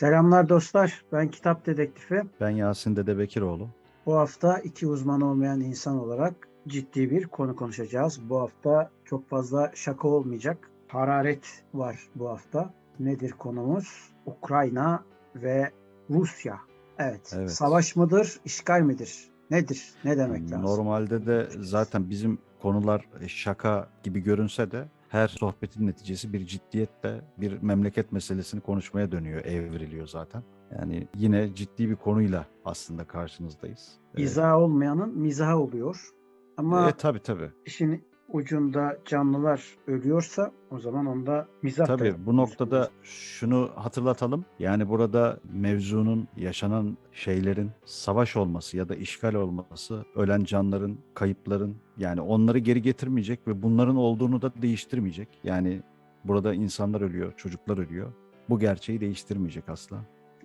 Selamlar dostlar. Ben Kitap Dedektifi. Ben Yasin Dede Bekiroğlu. Bu hafta iki uzman olmayan insan olarak ciddi bir konu konuşacağız. Bu hafta çok fazla şaka olmayacak. Hararet var bu hafta. Nedir konumuz? Ukrayna ve Rusya. Evet. Evet. Savaş mıdır, işgal midir? Nedir? Ne demek lazım? Normalde de zaten bizim konular şaka gibi görünse de her sohbetin neticesi bir ciddiyetle bir memleket meselesini konuşmaya dönüyor, evriliyor zaten. Yani yine ciddi bir konuyla aslında karşınızdayız. İzah olmayanın mizahı oluyor. Ama E, tabii tabii. işin ucunda canlılar ölüyorsa o zaman onda mizah Tabii bu noktada şunu hatırlatalım. Yani burada mevzunun yaşanan şeylerin savaş olması ya da işgal olması, ölen canların, kayıpların yani onları geri getirmeyecek ve bunların olduğunu da değiştirmeyecek. Yani burada insanlar ölüyor, çocuklar ölüyor. Bu gerçeği değiştirmeyecek asla.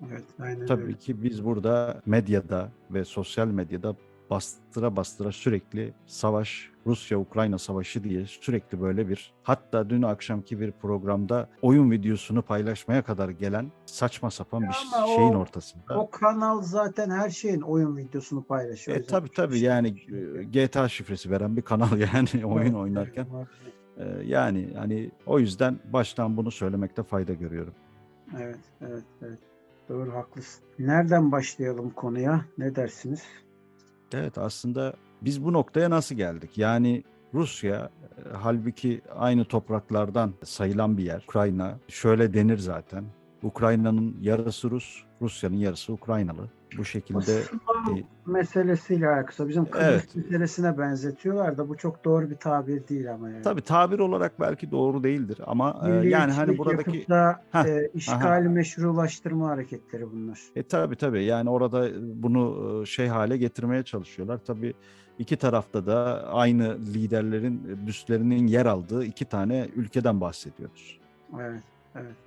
Evet, aynen Tabii öyle. ki biz burada medyada ve sosyal medyada bastıra bastıra sürekli savaş, Rusya-Ukrayna savaşı diye sürekli böyle bir hatta dün akşamki bir programda oyun videosunu paylaşmaya kadar gelen saçma sapan bir Ama şeyin o- ortasında. O kanal zaten her şeyin oyun videosunu paylaşıyor. E tabii tabii şey yani e, GTA şifresi veren bir kanal yani oyun oynarken. E, Yani hani o yüzden baştan bunu söylemekte fayda görüyorum. Evet, evet, evet. Doğru, haklısın. Nereden başlayalım konuya? Ne dersiniz? Evet aslında biz bu noktaya nasıl geldik? Yani Rusya e, halbuki aynı topraklardan sayılan bir yer. Ukrayna şöyle denir zaten. Ukrayna'nın yarısı Rus, Rusya'nın yarısı Ukraynalı. Bu şekilde Slav e, meselesiyle alakası. Bizim Kıbrıs Evet. meselesine benzetiyorlar da bu çok doğru bir tabir değil ama yani. tabii tabir olarak belki doğru değildir ama e, yani hani Milliyetçilik buradaki da e, işgali meşrulaştırma hareketleri bunlar. E tabii tabii yani orada bunu e, şey hale getirmeye çalışıyorlar. Tabii iki tarafta da aynı liderlerin büstlerinin yer aldığı iki tane ülkeden bahsediyoruz. Evet, evet.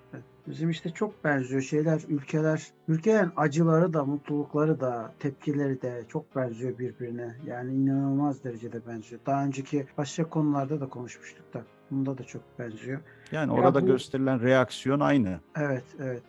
Bizim işte çok benziyor şeyler, ülkeler, ülkelerin acıları da, mutlulukları da, tepkileri de çok benziyor birbirine. Yani inanılmaz derecede benziyor. Daha önceki başka konularda da konuşmuştuk da. Bunda da çok benziyor. Yani Ya orada bu- gösterilen reaksiyon aynı. Evet, evet.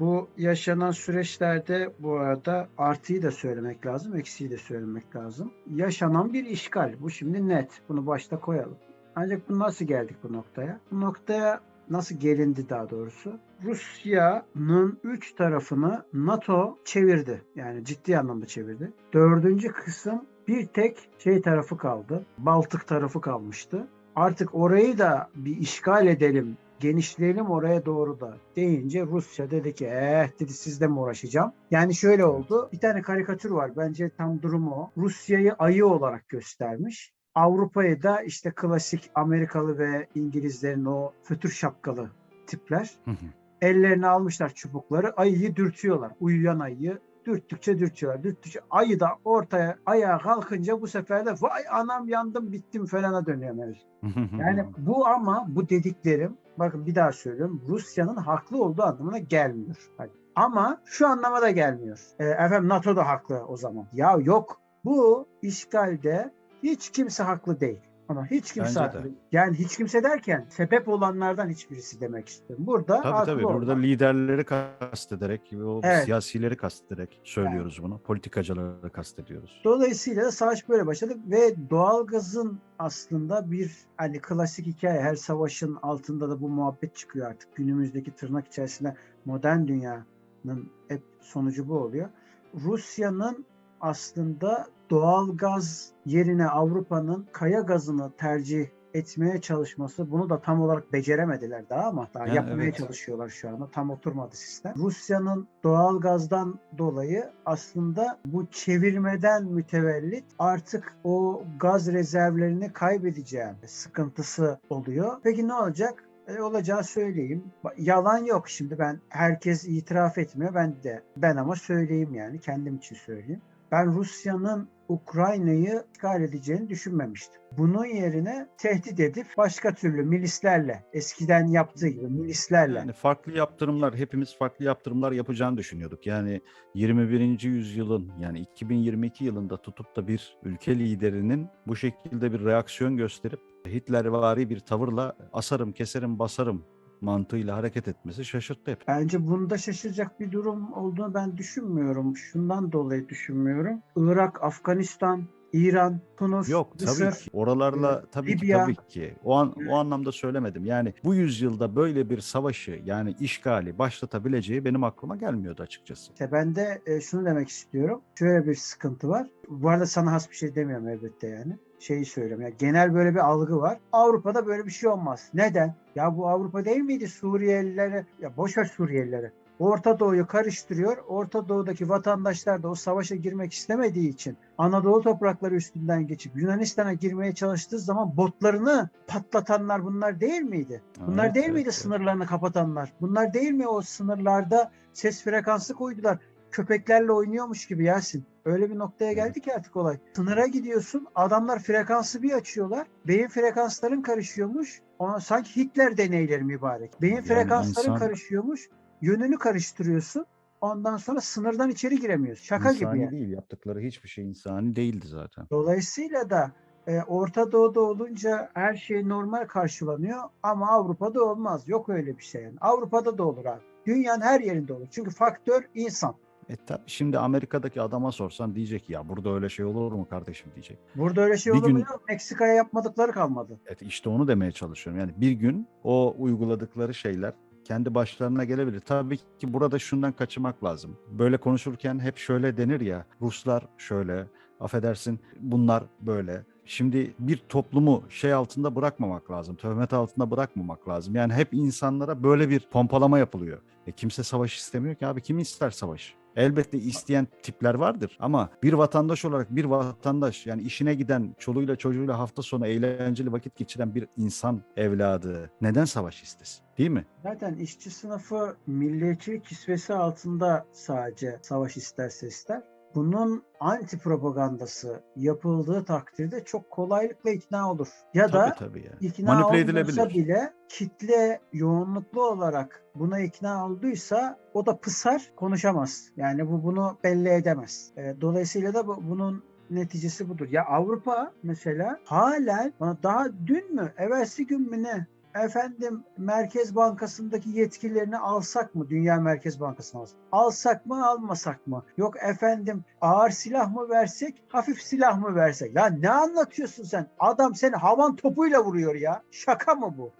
Bu yaşanan süreçlerde bu arada artıyı da söylemek lazım, eksiği de söylemek lazım. Yaşanan bir işgal. Bu şimdi net. Bunu başta koyalım. Ancak bu nasıl geldik bu noktaya? Bu noktaya nasıl gelindi daha doğrusu? Rusya'nın üç tarafını NATO çevirdi. Yani ciddi anlamda çevirdi. Dördüncü kısım bir tek şey tarafı kaldı. Baltık tarafı kalmıştı. Artık orayı da bir işgal edelim genişleyelim oraya doğru da deyince Rusya dedi ki eh dedi sizle mi uğraşacağım? Yani şöyle oldu. Bir tane karikatür var. Bence tam durumu o. Rusya'yı ayı olarak göstermiş. Avrupa'yı da işte klasik Amerikalı ve İngilizlerin o fötür şapkalı tipler. Hı hı. Ellerine almışlar çubukları. Ayıyı dürtüyorlar. Uyuyan ayıyı dürttükçe dürtüyorlar. Dürttükçe ayı da ortaya ayağa kalkınca bu sefer de vay anam yandım bittim falana dönüyor mevzu. Yani bu ama bu dediklerim bakın bir daha söylüyorum Rusya'nın haklı olduğu anlamına gelmiyor. Hani ama şu anlama da gelmiyor. E, efendim NATO da haklı o zaman. Ya yok bu işgalde hiç kimse haklı değil. Ama hiç kimse Bence de. haklı. değil. Yani hiç kimse derken sebep olanlardan hiçbirisi demek istiyorum. Burada Tabii tabii burada liderleri kastederek, o Evet. siyasileri kastederek söylüyoruz bunu. Politikacıları kastediyoruz. Dolayısıyla da savaş böyle başladı ve doğalgazın aslında bir hani klasik hikaye her savaşın altında da bu muhabbet çıkıyor artık. Günümüzdeki tırnak içerisinde modern dünyanın hep sonucu bu oluyor. Rusya'nın aslında doğalgaz yerine Avrupa'nın kaya gazını tercih etmeye çalışması bunu da tam olarak beceremediler daha ama daha Yani yapmaya evet. çalışıyorlar şu anda. Tam oturmadı sistem. Rusya'nın doğalgazdan dolayı aslında bu çevirmeden mütevellit artık o gaz rezervlerini kaybedeceğim sıkıntısı oluyor. Peki ne olacak? E, olacağı söyleyeyim. Yalan yok şimdi ben herkes itiraf etmiyor. Ben de ben ama söyleyeyim yani kendim için söyleyeyim. Ben Rusya'nın Ukrayna'yı işgal edeceğini düşünmemiştim. Bunun yerine tehdit edip başka türlü milislerle, eskiden yaptığı gibi milislerle Yani farklı yaptırımlar, hepimiz farklı yaptırımlar yapacağını düşünüyorduk. Yani 21. yüzyılın yani 2022 yılında tutup da bir ülke liderinin bu şekilde bir reaksiyon gösterip Hitlervari bir tavırla asarım, keserim, basarım mantığıyla hareket etmesi şaşırttı hep. Bence bunda şaşıracak bir durum olduğunu ben düşünmüyorum. Şundan dolayı düşünmüyorum. Irak, Afganistan, İran, Tunus, Yok Mısır. tabii ki. Oralarla tabii Libya. ki tabii ki. O an o anlamda söylemedim. Yani bu yüzyılda böyle bir savaşı yani işgali başlatabileceği benim aklıma gelmiyordu açıkçası. İşte ben de e, şunu demek istiyorum. Şöyle bir sıkıntı var. Bu arada sana has bir şey demiyorum elbette yani. Şeyi söylüyorum. Yani genel böyle bir algı var. Avrupa'da böyle bir şey olmaz. Neden? Ya bu Avrupa değil miydi Suriyelilere? Ya boş ver Suriyelileri. Orta Doğu'yu karıştırıyor. Orta Doğu'daki vatandaşlar da o savaşa girmek istemediği için Anadolu toprakları üstünden geçip Yunanistan'a girmeye çalıştığı zaman botlarını patlatanlar bunlar değil miydi? Bunlar Evet, değil evet, miydi evet. sınırlarını kapatanlar? Bunlar değil mi o sınırlarda ses frekansı koydular? Köpeklerle oynuyormuş gibi Yasin. Öyle bir noktaya geldi ki artık olay. Sınıra gidiyorsun adamlar frekansı bir açıyorlar. Beyin frekansların karışıyormuş. Ona sanki Hitler deneyleri mübarek. Beyin Yani frekansların insan- karışıyormuş. Yönünü karıştırıyorsun. Ondan sonra sınırdan içeri giremiyorsun. Şaka insani gibi yani. değil. Yaptıkları hiçbir şey insani değildi zaten. Dolayısıyla da e, Orta Doğu'da olunca her şey normal karşılanıyor ama Avrupa'da olmaz. Yok öyle bir şey yani. Avrupa'da da olur abi. Dünyanın her yerinde olur. Çünkü faktör insan. E tabii şimdi Amerika'daki adama sorsan diyecek ki, ya burada öyle şey olur mu kardeşim diyecek. Burada öyle şey Bir olur mu? gün-? Meksika'ya yapmadıkları kalmadı. Evet işte onu demeye çalışıyorum. Yani bir gün o uyguladıkları şeyler kendi başlarına gelebilir. Tabii ki burada şundan kaçınmak lazım. Böyle konuşurken hep şöyle denir ya Ruslar şöyle affedersin bunlar böyle. Şimdi bir toplumu şey altında bırakmamak lazım. Töhmet altında bırakmamak lazım. Yani hep insanlara böyle bir pompalama yapılıyor. E kimse savaş istemiyor ki abi. Kim ister savaş? Elbette isteyen tipler vardır ama bir vatandaş olarak bir vatandaş yani işine giden çoluğuyla çocuğuyla hafta sonu eğlenceli vakit geçiren bir insan evladı neden savaş istesin? Değil mi? Zaten işçi sınıfı milliyetçilik kisvesi altında sadece savaş isterse ister. Bunun anti propagandası yapıldığı takdirde çok kolaylıkla ikna olur. Ya da tabii tabii yani. ikna Manipüle edilebilir. bile kitle yoğunluklu olarak buna ikna olduysa o da pısar konuşamaz. Yani bu bunu belli edemez. E, dolayısıyla da bu, bunun neticesi budur. Ya Avrupa mesela halen daha dün mü evvelsi gün mü ne efendim Merkez Bankası'ndaki yetkilerini alsak mı? Dünya Merkez Bankası'na alsak. Alsak mı almasak mı? Yok efendim ağır silah mı versek hafif silah mı versek? Ya ne anlatıyorsun sen? Adam seni havan topuyla vuruyor ya. Şaka mı bu?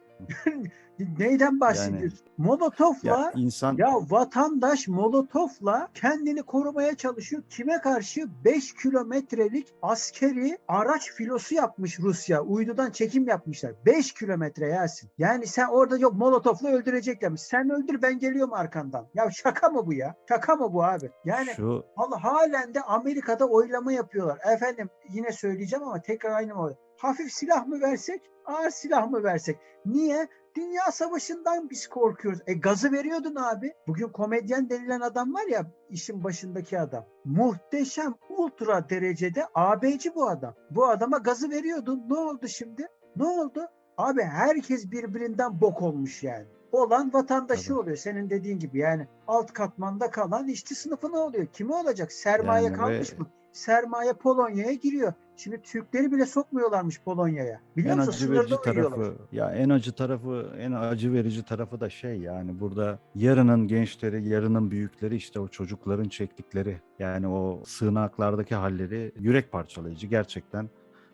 Neyden bahsediyorsun? Molotof'la Ya insan ya vatandaş molotofla kendini korumaya çalışıyor. Kime karşı? 5 kilometrelik askeri araç filosu yapmış Rusya. Uydudan çekim yapmışlar. 5 kilometre Yasin. Yani sen orada yok molotofla öldüreceklermiş. Sen öldür ben geliyorum arkandan. Ya şaka mı bu ya? Şaka mı bu abi? Yani şu halen de Amerika'da oylama yapıyorlar. Efendim yine söyleyeceğim ama tekrar aynı mı? Hafif silah mı versek, ağır silah mı versek? Niye? Dünya savaşından biz korkuyoruz. E gazı veriyordun abi. Bugün komedyen denilen adam var ya işin başındaki adam. Muhteşem ultra derecede AB'ci bu adam. Bu adama gazı veriyordun. Ne oldu şimdi? Ne oldu? Abi herkes birbirinden bok olmuş yani. Olan vatandaşı Tabii. oluyor senin dediğin gibi yani alt katmanda kalan işçi sınıfı ne oluyor? Kimi olacak? Sermaye Yani kalmış ve- mı? Sermaye Polonya'ya giriyor. Şimdi Türkleri bile sokmuyorlarmış Polonya'ya. Biliyor en musun? acı verici Sınırda uyuyorlar. tarafı ya en acı tarafı en acı verici tarafı da şey yani burada yarının gençleri yarının büyükleri işte o çocukların çektikleri yani o sığınaklardaki halleri yürek parçalayıcı gerçekten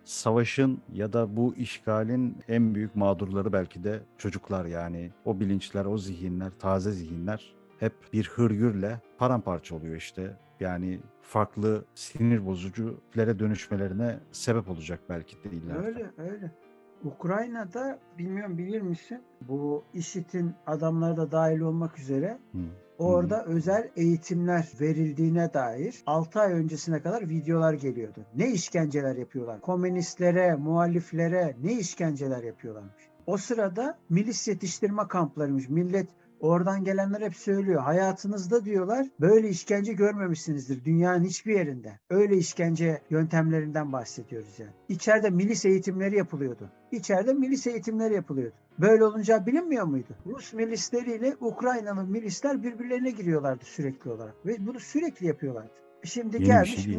savaşın ya da bu işgalin en büyük mağdurları belki de çocuklar yani o bilinçler o zihinler taze zihinler hep bir hırgürle paramparça oluyor işte yani farklı sinir bozucu tiplere dönüşmelerine sebep olacak belki de ileride. Öyle öyle. Ukrayna'da bilmiyorum bilir misin? Bu IŞİD'in adamları da dahil olmak üzere Hı. orada özel eğitimler verildiğine dair 6 ay öncesine kadar videolar geliyordu. Ne işkenceler yapıyorlar. Komünistlere, muhaliflere ne işkenceler yapıyorlarmış. O sırada milis yetiştirme kamplarıymış. Millet Oradan gelenler hep söylüyor. Hayatınızda diyorlar böyle işkence görmemişsinizdir dünyanın hiçbir yerinde. Öyle işkence yöntemlerinden bahsediyoruz yani. İçeride milis eğitimleri yapılıyordu. İçeride milis eğitimleri yapılıyordu. Böyle olunca bilinmiyor muydu? Rus milisleriyle Ukraynalı milisler birbirlerine giriyorlardı sürekli olarak. Ve bunu sürekli yapıyorlardı. Şimdi Yeni gelmiş şey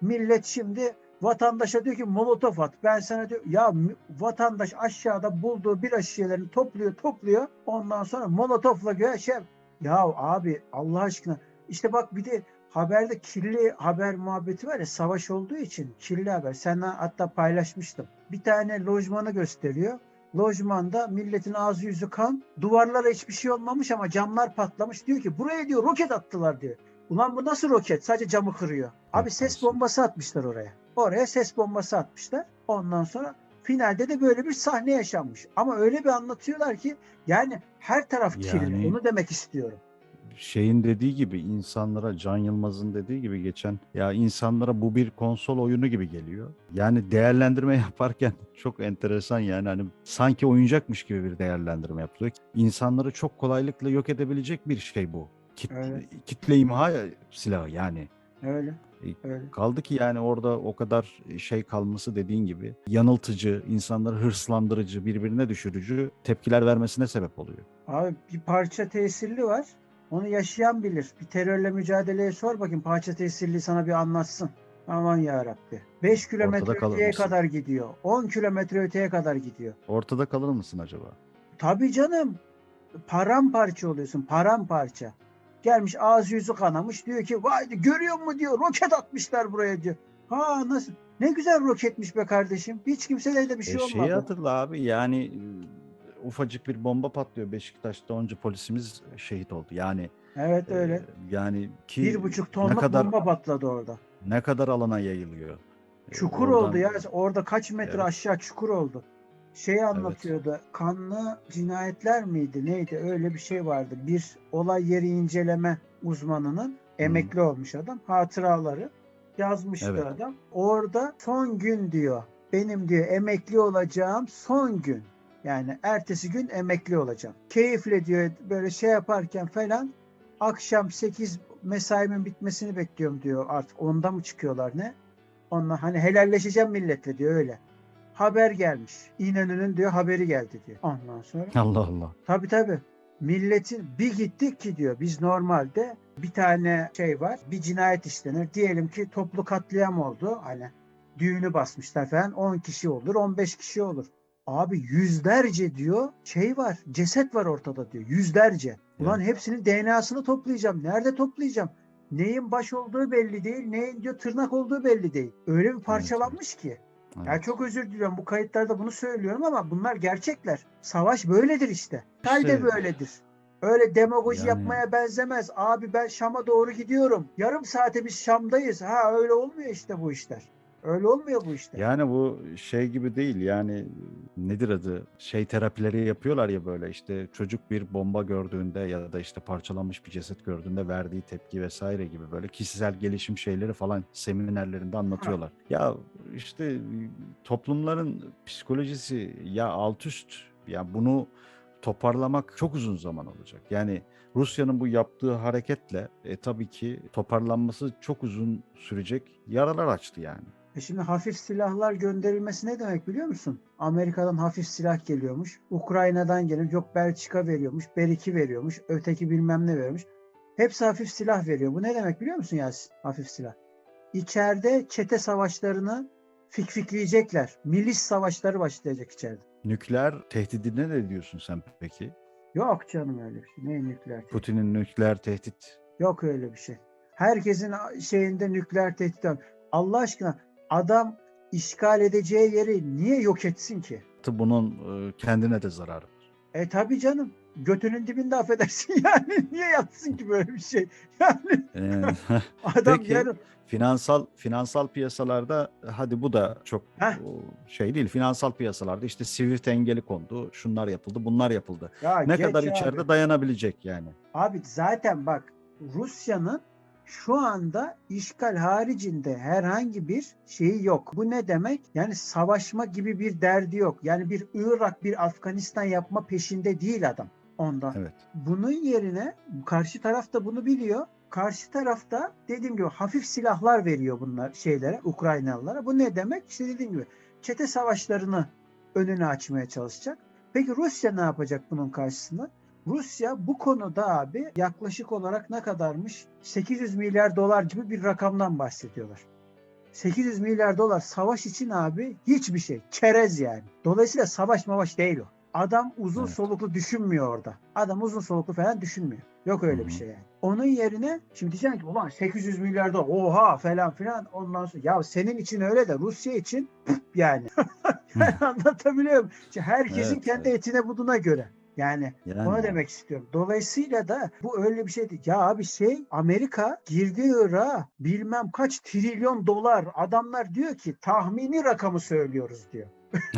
millet şimdi Vatandaşa diyor ki molotof at. Ben sana diyor ya vatandaş aşağıda bulduğu bira şişelerini topluyor topluyor. Ondan sonra molotofla göğe şey ya abi Allah aşkına işte bak bir de haberde kirli haber muhabbeti var ya savaş olduğu için kirli haber. Senden hatta paylaşmıştım. Bir tane lojmanı gösteriyor. Lojmanda milletin ağzı yüzü kan. Duvarlara hiçbir şey olmamış ama camlar patlamış. Diyor ki buraya diyor roket attılar diyor. Ulan bu nasıl roket? Sadece camı kırıyor. Abi ses bombası atmışlar oraya. Oraya ses bombası atmışlar. Ondan sonra finalde de böyle bir sahne yaşanmış. Ama öyle bir anlatıyorlar ki yani her taraf kirli. Yani- Onu demek istiyorum. şeyin dediği gibi insanlara Can Yılmaz'ın dediği gibi geçen ya insanlara bu bir konsol oyunu gibi geliyor. Yani değerlendirme yaparken çok enteresan yani hani sanki oyuncakmış gibi bir değerlendirme yapılıyor. İnsanları çok kolaylıkla yok edebilecek bir şey bu. Kit, Evet. Kitle imha silahı yani. Öyle. E, Öyle. Kaldı ki yani orada o kadar şey kalması dediğin gibi yanıltıcı, insanları hırslandırıcı, birbirine düşürücü tepkiler vermesine sebep oluyor. Abi bir parça tesirli var. Onu yaşayan bilir. Bir terörle mücadeleye sor bakayım parça tesirli sana bir anlatsın. Aman ya Rabbi. 5 kilometre öteye mısın? kadar gidiyor. 10 kilometre öteye kadar gidiyor. Ortada kalır mısın acaba? Tabii canım. Paramparça oluyorsun. Paramparça. Gelmiş ağzı yüzü kanamış. Diyor ki vay görüyor mu diyor. Roket atmışlar buraya diyor. Ha nasıl? Ne güzel roketmiş be kardeşim. Hiç kimsede de bir şey E, olmadı. şeyi hatırla abi yani e, ufacık bir bomba patlıyor Beşiktaş'ta onca polisimiz şehit oldu. Yani Evet e, öyle. yani ki Bir buçuk ne tonluk kadar bomba patladı orada. ne kadar alana yayılıyor. E, Çukur oradan- oldu ya. Orada kaç metre Evet. aşağı çukur oldu. Şeyi anlatıyordu. Kanlı cinayetler miydi? Neydi? Öyle bir şey vardı. Bir olay yeri inceleme uzmanının emekli olmuş adam. Hatıraları yazmıştı Evet. adam. Orada son gün diyor. Benim diyor emekli olacağım son gün. Yani ertesi gün emekli olacağım. Keyifle diyor böyle şey yaparken falan akşam 8 mesaimin bitmesini bekliyorum diyor. Artık onda mı çıkıyorlar ne? Onunla hani helalleşeceğim milletle diyor öyle. Haber gelmiş. İnönü'nün diyor haberi geldi diyor. Ondan sonra Allah Allah. tabii tabii milletin bir gittik ki diyor biz normalde bir tane şey var bir cinayet işlenir. Diyelim ki toplu katliam oldu. Hani düğünü basmışlar falan 10 kişi olur 15 kişi olur. Abi yüzlerce diyor şey var ceset var ortada diyor yüzlerce. Ulan hepsinin DNA'sını toplayacağım. Nerede toplayacağım? Neyin baş olduğu belli değil, neyin diyor tırnak olduğu belli değil. Öyle bir parçalanmış ki. Ya Evet. çok özür diliyorum bu kayıtlarda bunu söylüyorum ama bunlar gerçekler. Savaş böyledir işte. Kayda İşte- böyledir. Öyle demagoji Yani- yapmaya benzemez. Abi ben Şam'a doğru gidiyorum. Yarım saate biz Şam'dayız. Ha öyle olmuyor işte bu işler. Öyle olmuyor bu işler. Yani bu şey gibi değil yani nedir adı şey terapileri yapıyorlar ya böyle işte çocuk bir bomba gördüğünde ya da işte parçalanmış bir ceset gördüğünde verdiği tepki vesaire gibi böyle kişisel gelişim şeyleri falan seminerlerinde anlatıyorlar. Ya işte toplumların psikolojisi ya alt üst ya bunu toparlamak çok uzun zaman olacak. Yani Rusya'nın bu yaptığı hareketle e, tabii ki toparlanması çok uzun sürecek yaralar açtı yani. E şimdi hafif silahlar gönderilmesi ne demek biliyor musun? Amerika'dan hafif silah geliyormuş. Ukrayna'dan gelip yok Belçika veriyormuş. Ber-2 veriyormuş. Öteki bilmem ne veriyormuş. Hepsi hafif silah veriyor. Bu ne demek biliyor musun Yasin? Hafif silah. İçeride çete savaşlarını fikfikleyecekler. Milis savaşları başlayacak içeride. Nükleer tehdidine ne diyorsun sen peki? Yok canım öyle bir şey. Ne nükleer tehdit? Putin'in nükleer tehdit Yok öyle bir şey. Herkesin şeyinde nükleer tehdit var. Allah aşkına adam işgal edeceği yeri niye yok etsin ki? bunun e, kendine de zararı var. E tabi canım. Götünün dibinde affedersin yani. Niye yapsın ki böyle bir şey? Yani adam Peki. yarın finansal finansal piyasalarda hadi bu da çok Heh. şey değil. Finansal piyasalarda işte Swift engeli kondu. Şunlar yapıldı, bunlar yapıldı. ya Ne kadar abi. içeride dayanabilecek yani. Abi zaten bak Rusya'nın şu anda işgal haricinde herhangi bir şeyi yok. Bu ne demek? Yani savaşma gibi bir derdi yok. Yani bir Irak, bir Afganistan yapma peşinde değil adam ondan. Evet. Bunun yerine karşı taraf da bunu biliyor. Karşı tarafta dediğim gibi hafif silahlar veriyor bunlar şeylere, Ukraynalılara. Bu ne demek? İşte dediğim gibi çete savaşlarını önünü açmaya çalışacak. Peki Rusya ne yapacak bunun karşısında? Rusya bu konuda abi yaklaşık olarak ne kadarmış? 800 milyar dolar gibi bir rakamdan bahsediyorlar. 800 milyar dolar savaş için abi hiçbir şey. Çerez yani. Dolayısıyla savaş mavaş değil o. Adam uzun Evet. soluklu düşünmüyor orada. Adam uzun soluklu falan düşünmüyor. Yok öyle Hı bir şey yani. Onun yerine şimdi diyeceksin ki ulan 800 milyar dolar oha falan filan ondan sonra ya senin için öyle de Rusya için yani. Anlatabiliyor muyum? İşte herkesin Evet, kendi evet. etine buduna göre. Yani Yani onu demek istiyorum. Dolayısıyla da bu öyle bir şey değil. Ya abi şey Amerika girdi Irak'a bilmem kaç trilyon dolar adamlar diyor ki tahmini rakamı söylüyoruz diyor.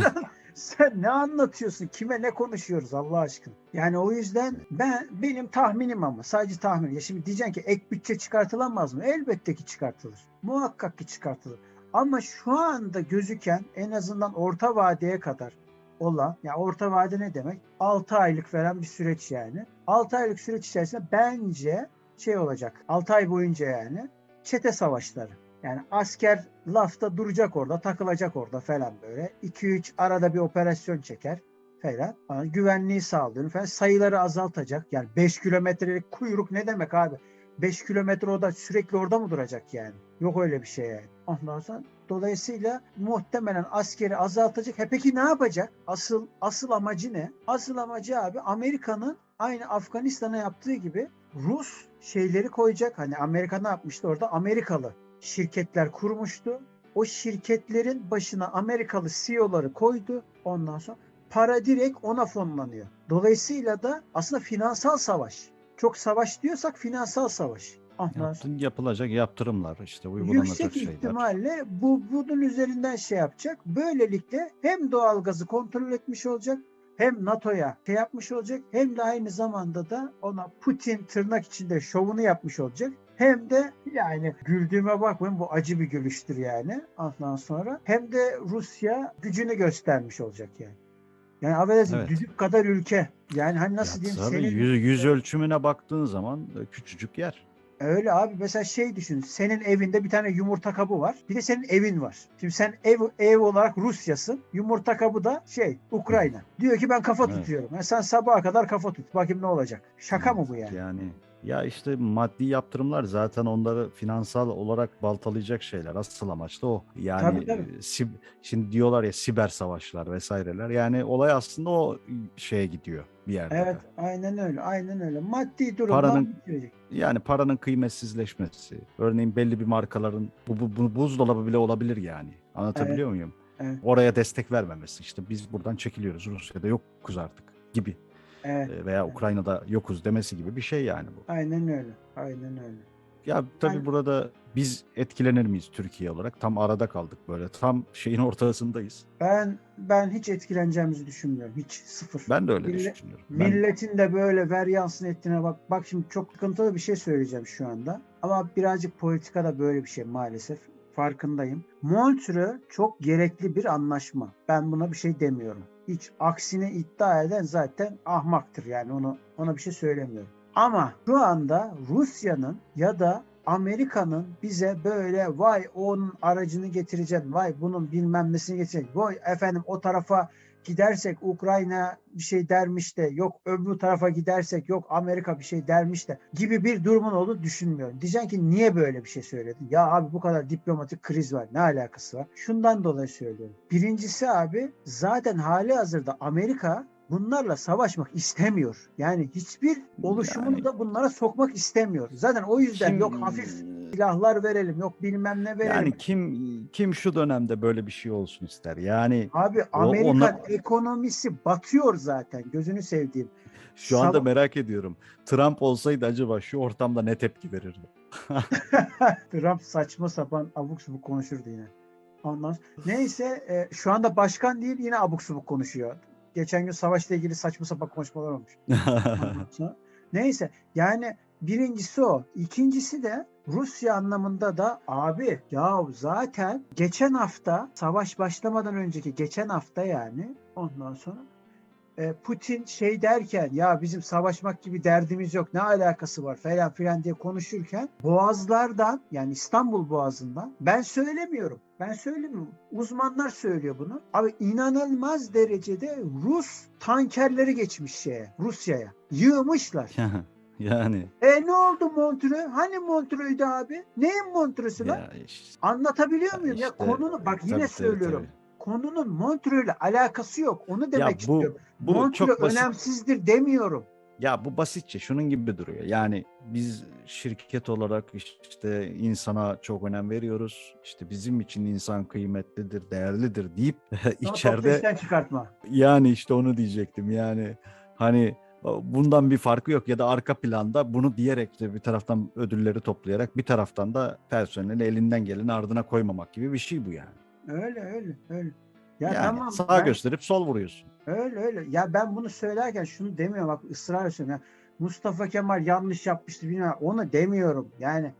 Sen ne anlatıyorsun? Kime ne konuşuyoruz Allah aşkına? Yani o yüzden ben benim tahminim ama sadece tahmin. Ya şimdi diyeceksin ki ek bütçe çıkartılamaz mı? Elbette ki çıkartılır. Muhakkak ki çıkartılır. Ama şu anda gözüken en azından orta vadeye kadar olan, ya orta vade ne demek? 6 aylık falan bir süreç yani. 6 aylık süreç içerisinde bence şey olacak. 6 ay boyunca yani çete savaşları. Yani asker lafta duracak orada, takılacak orada falan böyle. 2-3 arada bir operasyon çeker falan. Ama güvenliği sağlıyor falan. Sayıları azaltacak. Yani 5 kilometrelik kuyruk ne demek abi? 5 kilometre o sürekli orada mı duracak yani? Yok öyle bir şey yani. Ondan sonra dolayısıyla muhtemelen askeri azaltacak. He peki ne yapacak? Asıl asıl amacı ne? Asıl amacı abi Amerika'nın aynı Afganistan'a yaptığı gibi Rus şeyleri koyacak. Hani Amerika ne yapmıştı orada? Amerikalı şirketler kurmuştu. O şirketlerin başına Amerikalı CEO'ları koydu. Ondan sonra para direkt ona fonlanıyor. Dolayısıyla da aslında finansal savaş. Çok savaş diyorsak finansal savaş. Yaptın, yapılacak yaptırımlar işte uygulanacak yüksek şeyler. ihtimalle bu bunun üzerinden şey yapacak. Böylelikle hem doğalgazı kontrol etmiş olacak hem NATO'ya şey yapmış olacak hem de aynı zamanda da ona Putin tırnak içinde şovunu yapmış olacak. Hem de yani güldüğüme bakmayın bu acı bir gülüştür yani ondan sonra. Hem de Rusya gücünü göstermiş olacak yani. Yani affedersin Evet. düdük kadar ülke. Yani hani nasıl Ya diyeyim tabii senin yüz, yüz ölçümüne baktığın zaman e, küçücük yer. Öyle abi mesela şey düşün. Senin evinde bir tane yumurta kabı var. Bir de senin evin var. Şimdi sen ev ev olarak Rusyasın. Yumurta kabı da şey Ukrayna. Diyor ki ben kafa Evet. tutuyorum. Yani sen sabaha kadar kafa tut. Bakayım ne olacak. Şaka mı bu yani? Yani ya işte maddi yaptırımlar zaten onları finansal olarak baltalayacak şeyler. Asıl amaç da o. Yani Tabii, tabii. e, sib- şimdi diyorlar ya siber savaşlar vesaireler. Yani olay aslında o şeye gidiyor bir yerde. de. Evet aynen öyle. Aynen öyle. Maddi durumdan Paranın- bitirecek. Yani paranın kıymetsizleşmesi. Örneğin belli bir markaların bu, bu, bu buzdolabı bile olabilir yani. Anlatabiliyor muyum? Evet. Oraya destek vermemesi. İşte biz buradan çekiliyoruz. Rusya'da yokuz artık gibi. Evet. Veya Ukrayna'da yokuz demesi gibi bir şey yani bu. Aynen öyle. Aynen öyle. Ya tabii Aynen. burada biz etkilenir miyiz Türkiye olarak? Tam arada kaldık böyle. Tam şeyin ortasındayız. Ben ben hiç etkileneceğimizi düşünmüyorum. Hiç sıfır. Ben de öyle Millet- düşünüyorum. Ben, Milletin de böyle veryansın ettiğine bak. Bak şimdi çok sıkıntılı bir şey söyleyeceğim şu anda. Ama birazcık politikada böyle bir şey maalesef. Farkındayım. Montreux çok gerekli bir anlaşma. Ben buna bir şey demiyorum. Hiç aksine iddia eden zaten ahmaktır yani onu ona bir şey söylemiyorum. Ama şu anda Rusya'nın ya da Amerika'nın bize böyle vay onun aracını getireceğim, vay bunun bilmem nesini getireceğim, vay efendim o tarafa gidersek Ukrayna bir şey dermiş de yok öbür tarafa gidersek yok Amerika bir şey dermiş de gibi bir durumun olduğunu düşünmüyorum. Diyeceksin ki niye böyle bir şey söyledin? Ya abi bu kadar diplomatik kriz var ne alakası var? Şundan dolayı söylüyorum. Birincisi abi zaten hali hazırda Amerika bunlarla savaşmak istemiyor. Yani hiçbir oluşumunu Yani- da bunlara sokmak istemiyor. Zaten o yüzden kim- yok hafif silahlar verelim yok bilmem ne verelim. yani kim kim şu dönemde böyle bir şey olsun ister? Yani Abi Amerikan ona- ekonomisi batıyor zaten gözünü sevdiğim. şu anda Sava- merak ediyorum. Trump olsaydı acaba şu ortamda ne tepki verirdi? Trump saçma sapan abuk subuk konuşurdu yine. Ondan neyse e, şu anda başkan değil yine abuk subuk konuşuyor. Geçen gün savaşla ilgili saçma sapan konuşmalar olmuş. Neyse yani birincisi o. İkincisi de Rusya anlamında da abi ya zaten geçen hafta savaş başlamadan önceki geçen hafta yani ondan sonra e, Putin şey derken ya bizim savaşmak gibi derdimiz yok ne alakası var falan filan diye konuşurken boğazlardan yani İstanbul boğazından ben söylemiyorum. Ben söylemiyorum. Uzmanlar söylüyor bunu. Abi inanılmaz derecede Rus tankerleri geçmiş şeye, Rusya'ya. Yığmışlar. Yani E ne oldu Montreux? Hani Montreux'du abi? Neyin Montreux'u lan? ya işte, Anlatabiliyor muyum? ya işte, konunu bak yine tabii, söylüyorum. tabii. Konunun Montreux'le alakası yok. Onu demek Ya bu istiyorum. bu Montreux çok basit. önemsizdir demiyorum. Ya bu basitçe şunun gibi duruyor. Yani biz şirket olarak işte insana çok önem veriyoruz. İşte bizim için insan kıymetlidir, değerlidir deyip Sonra içeride toplayıştan çıkartma. yani işte onu diyecektim. Yani hani bundan bir farkı yok ya da arka planda bunu diyerek de bir taraftan ödülleri toplayarak bir taraftan da personeli elinden geleni ardına koymamak gibi bir şey bu yani. Öyle öyle öyle. Ya yani tamam. sağ ben- gösterip sol vuruyorsun. Öyle öyle. Ya ben bunu söylerken şunu demiyorum bak ısrar ediyorum. Ya Mustafa Kemal yanlış yapmıştı bilmem. Onu demiyorum. Yani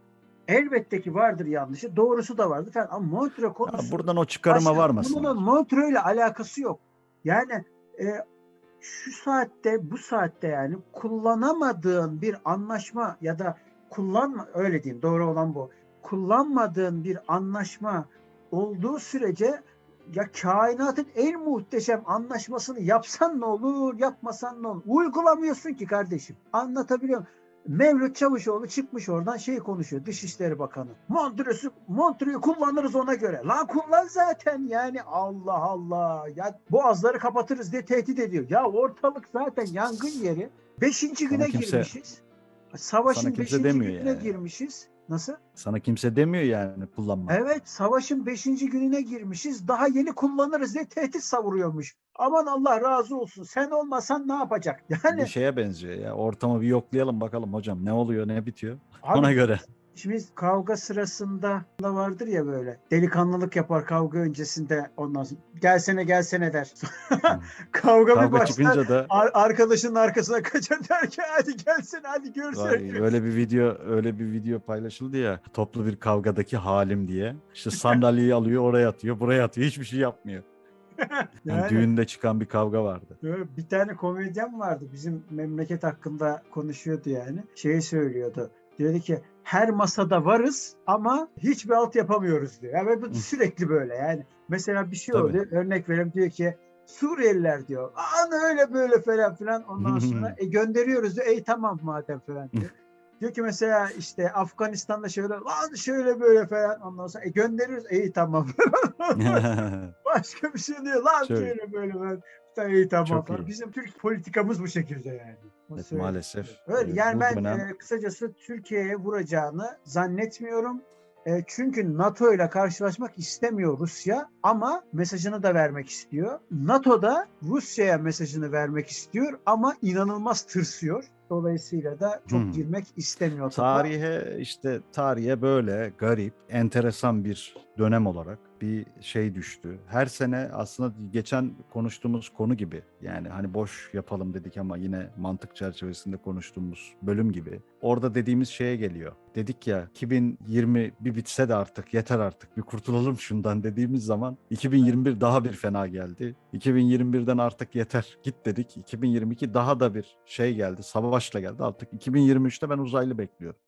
elbette ki vardır yanlışı. Doğrusu da vardır falan. Ama Montreux Ya konusu buradan o çıkarıma varmasın. Bunun Montreux ile alakası yok. Yani e, şu saatte bu saatte yani kullanamadığın bir anlaşma ya da kullanma öyle diyeyim doğru olan bu. Kullanmadığın bir anlaşma olduğu sürece ya kainatın en muhteşem anlaşmasını yapsan ne olur, yapmasan ne olur? Uygulamıyorsun ki kardeşim. Anlatabiliyor muyum? Mevlüt Çavuşoğlu çıkmış oradan şey konuşuyor Dışişleri Bakanı. Montreux'u Montreux'u kullanırız ona göre. Lan kullan zaten yani Allah Allah. Ya boğazları kapatırız diye tehdit ediyor. Ya ortalık zaten yangın yeri. Beşinci güne kimse- girmişiz. Savaşın sana kimse beşinci demiyor gününe yani. girmişiz. Nasıl? Sana kimse demiyor yani kullanma. Evet savaşın 5. gününe girmişiz. Daha yeni kullanırız diye tehdit savuruyormuş. Aman Allah razı olsun. Sen olmasan ne yapacak? Yani Bir şeye benziyor ya. Ortamı bir yoklayalım bakalım hocam ne oluyor ne bitiyor. abi, Ona göre. Şimdi kavga sırasında da vardır ya böyle. Delikanlılık yapar kavga öncesinde ondan sonra. Gelsene gelsene der. kavga, bir Kavga başlar. çıkınca da Ar- arkadaşının arkasına kaçar der ki hadi gelsene hadi görsene. Öyle bir video öyle bir video paylaşıldı ya toplu bir kavgadaki halim diye. İşte sandalyeyi alıyor oraya atıyor buraya atıyor hiçbir şey yapmıyor. Yani Yani- düğünde çıkan bir kavga vardı. Bir tane komedyen vardı bizim memleket hakkında konuşuyordu yani. Şeyi söylüyordu. Diyordu ki her masada varız ama hiçbir alt yapamıyoruz diyor. Yani bu sürekli böyle yani. Mesela bir şey Tabii. oluyor örnek verelim diyor ki Suriyeliler diyor. Aa öyle böyle falan filan. Ondan sonra e, gönderiyoruz diyor. Ey tamam madem falan diyor. Diyor ki mesela işte Afganistan'da şöyle lan şöyle böyle falan ondan sonra e, gönderiyoruz. İyi tamam. Başka bir şey diyor. Lan Çok- şöyle böyle ben. İyi tamam Çok iyi. Bizim Türk politikamız bu şekilde yani. Evet, söyleyeyim. maalesef. Öyle yani bu ben dönem- e, kısacası Türkiye'ye vuracağını zannetmiyorum. E, çünkü NATO ile karşılaşmak istemiyor Rusya ama mesajını da vermek istiyor. NATO da Rusya'ya mesajını vermek istiyor ama inanılmaz tırsıyor. Dolayısıyla da çok Hmm. girmek istemiyor. topa. Tarihe işte tarihe böyle garip, enteresan bir dönem olarak bir şey düştü. Her sene aslında geçen konuştuğumuz konu gibi yani hani boş yapalım dedik ama yine mantık çerçevesinde konuştuğumuz bölüm gibi. Orada dediğimiz şeye geliyor. Dedik ya 2020 bir bitse de artık yeter artık bir kurtulalım şundan dediğimiz zaman 2021 daha bir fena geldi. 2021'den artık yeter git dedik. 2022 daha da bir şey geldi savaşla geldi artık 2023'te ben uzaylı bekliyorum.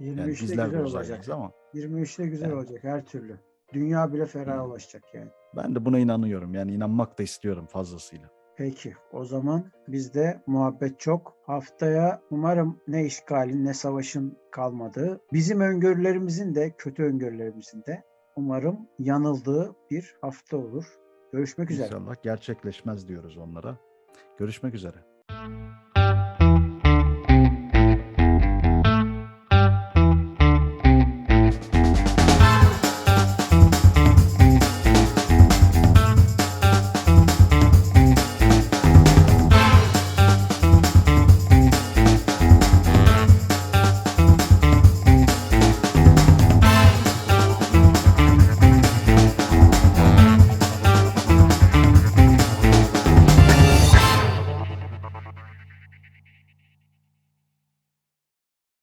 Yani 23'te bizler de güzel olacak. ama 23'te güzel Yani. olacak her türlü. Dünya bile ferah Hmm. ulaşacak yani. ben de buna inanıyorum. Yani inanmak da istiyorum fazlasıyla. Peki o zaman bizde muhabbet çok. Haftaya umarım ne işgalin ne savaşın kalmadığı, bizim öngörülerimizin de kötü öngörülerimizin de umarım yanıldığı bir hafta olur. Görüşmek üzere. İnşallah gerçekleşmez diyoruz onlara. Görüşmek üzere.